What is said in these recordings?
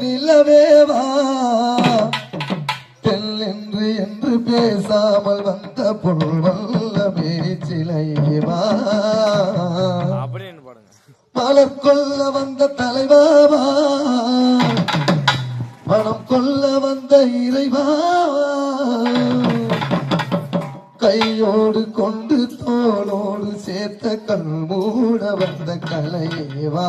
நிலவேவா தெல் என்று பேசாமல் வந்த பேச்சிலையேவா அப்படின்னு பாடுங்க மலர் கொல்ல வந்த தலைவாவா மனம் கொல்ல வந்த இறைவாவா கையோடு கொண்டு தோளோடு சேர்த்த கண் மூட வந்த கலையேவா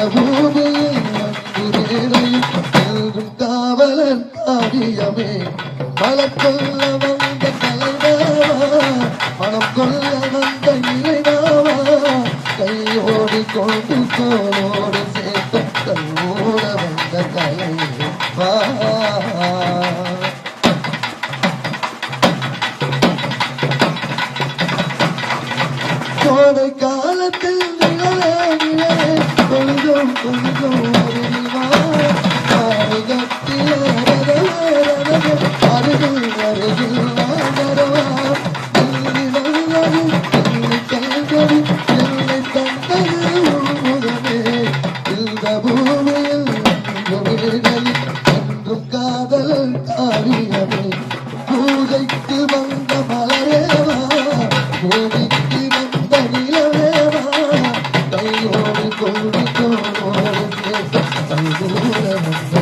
இந்த பூமியில் அன்பு வேலையும் வந்த தலைவா மனம் கொல்ல வந்த இறைவாவா கையோடு கொண்டு தோளோடு சேர்த்த வந்த கோடை காலத்தில் பூமியில் என்றும் காதல் அறியவே Aleluia,